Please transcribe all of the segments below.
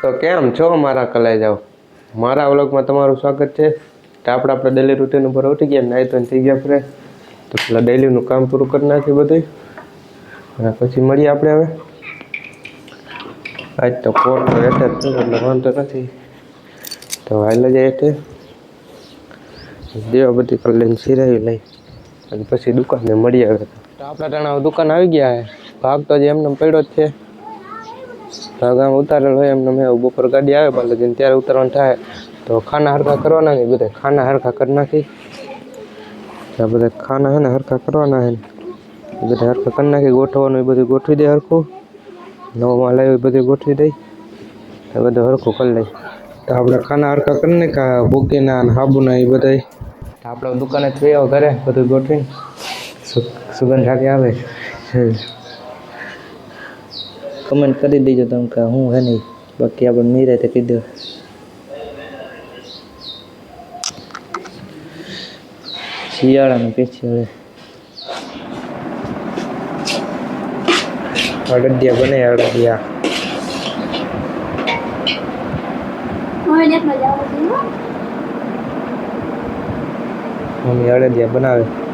તો કેમ છો મારા કલાઈ જાઓ મારા વ્લોગમાં તમારું સ્વાગત છે. તો આપણે આપણે ડેલી રૂટીન ઉપર ઉઠી ગયા નાઈ તો થઈ ગયા ફ્રે તો પેલા ડેલીનું કામ પૂરું કરી નાખ્યું બધું અને પછી મળીએ આપણે હવે. આજ તો કોર્ટ તો એટલે જ એટલે વાંધો નથી. તો હાલે જાય એટલે દેવા બધી કલ્યાણ સિરાવી લઈ. અને પછી દુકાને મળીએ હવે. તો આપણા ટાણા દુકાન આવી ગયા છે ભાગ તો જે એમને પડ્યો જ છે. ભાગ આમ ઉતારેલ હોય એમને મેં બપોર ગાડી આવે બાલાજીને ત્યારે ઉતારવાનું થાય. તો ખાના હરખા કરવાના નહીં બધા ખાના હરખા કરી નાખી. આ બધા ખાના હે ને, હરખા કરવાના હે બધા હરખા કરી નાખી, ગોઠવવાનું એ બધું ગોઠવી દે હરખું. નવો માલ આવ્યો એ બધું ગોઠવી દઈ. એ બધું હરખું કરી લઈ તો આપણે ખાના હરખા કરી નાખ્યા ભૂકીના અને હાબુના એ બધા આપણે દુકાને થઈ આવો ઘરે બધું ગોઠવીને. સુગંધ રાખી આવે. કમેન્ટ કરી દેજો તમે કે હું હે નહીં. બાકી આપણે નહીં રહે તો કહી દો શિયાળાનું પેછી હવે. અડદિયા બને અડદિયા. મમ્મી અડદિયા બનાવે.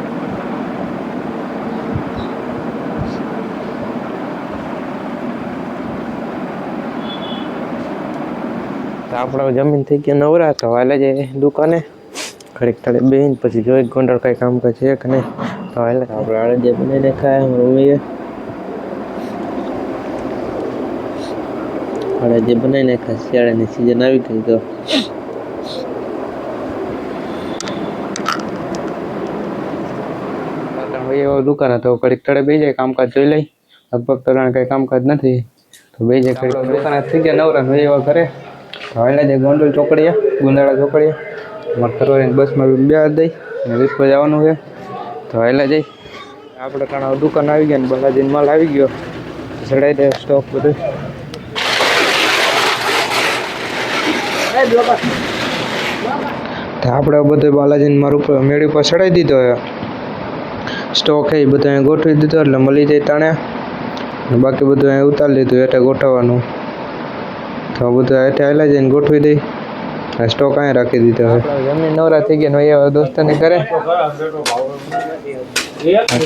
તો આપણે જમીન થઈ ગયા નવરા તો હાલે જાય દુકાને. ઘડીક તળે બેહીને પછી જોઈ ગોંડળ કઈ કામ કરે છે કે નહીં. તો હાલે. આપણે અડદિયા બનાવીને ખાય મમ્મીએ જે બનાવીને ખાય શિયાળાની સિઝન આવી ગઈ તો. એવો દુકાન હતો ઘડીક તળે બે જાય કામકાજ જોઈ લઈ. લગભગ તો જાણે કઈ કામકાજ નથી. તો બે જાય ઘડીક દુકાન થઈ ગયા નવરા એવા ઘરે. હવે જે ગોંડલ ચોકડીયા ગુંદાળા ચોકડીયા અમારે કરવાની બસમાં બે દઈ અને રીતમાં જવાનું છે. તો હાલે જઈ. આપણે કારણે દુકાન આવી ગયા ને બાલાજીનો માલ આવી ગયો. ચડાઈ દે સ્ટોક બધું. આપણે બધું બાલાજીને મારું ઉપર મેળી ઉપર ચડાવી દીધો હવે સ્ટોક એ બધો ગોઠવી દીધો એટલે મળી જાય તાણે. બાકી બધું અહીંયા ઉતારી લીધું એટલે ગોઠવવાનું. તો આ બધું હેઠે આવેલા જઈને ગોઠવી દઈ આ સ્ટોક અહીંયા રાખી દીધો હવે. જમીન નવરા થઈ ગયા ને હવે દોસ્તને કરે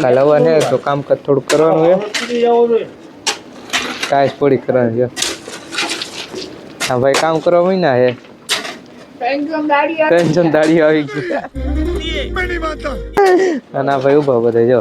કાલ હવા ને તો કામકાજ થોડુંક કરવાનું છે. ટાઈસ પડી કરવાની છે. હા ભાઈ કામ કરવા મહિના હે? ટેન્શન દાડી આવી ગઈ અને ભાઈ ઊભા બધા જો.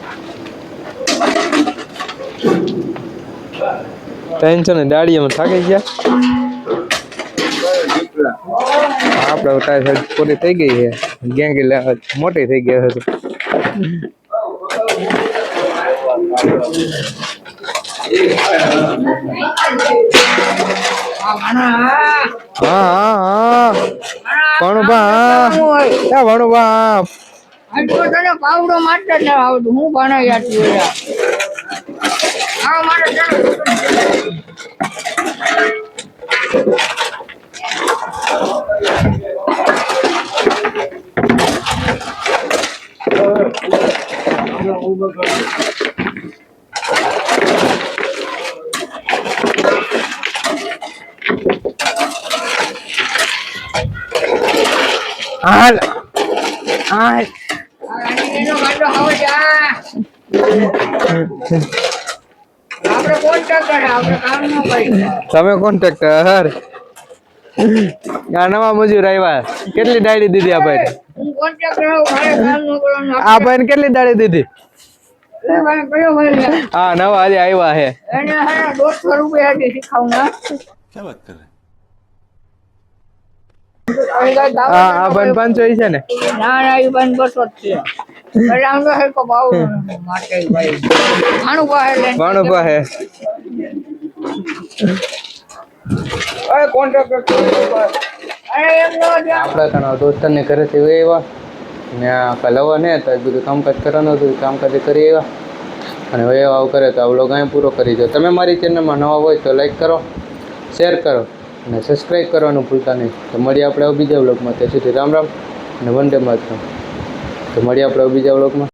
ટેન્શન ને દાડીમાં થાકી ગયા. આપણે ટાયર પૂરી થઈ ગઈ છે. ગેંગી મોટી થઈ ગઈ હતી હા હા ભણાઈ હાલ હાલ તમે કોન્ટ્રાક્ટર આ નવા મજૂર આવ્યા કેટલી દાડી દીધી આ ભાઈ આ ભાઈ કેટલી દાડી દીધી? એ ભાઈ કયો ભાઈ લે? હા નવા આજે આવ્યા હે. દોઢસો રૂપિયા શીખાવું ના હા આ ભાઈ પાંચસો છે ને. ના ના એ બસો જ છે. ભાવ માટે ભાઈ? અરે કોન્ટ્રાક્ટર અરે આપણા એવા ને આ કલવા ને તો બધું કામકાજ કરવાનું હતું કામકાજ કરી એવા અને હવે આવું કરે તો આ અહીં પૂરો કરી દો તમે મારી ચેનલમાં નવા હોય તો લાઈક કરો શેર કરો. અને સબસ્ક્રાઈબ કરવાનું ભૂલતા નહીં. તો મળીએ આપણે બીજા વ્લોગમાં ત્યાં સુધી રામ રામ અને વંદે માતરમ. તો મળીએ આપણે બીજા વ્લોગમાં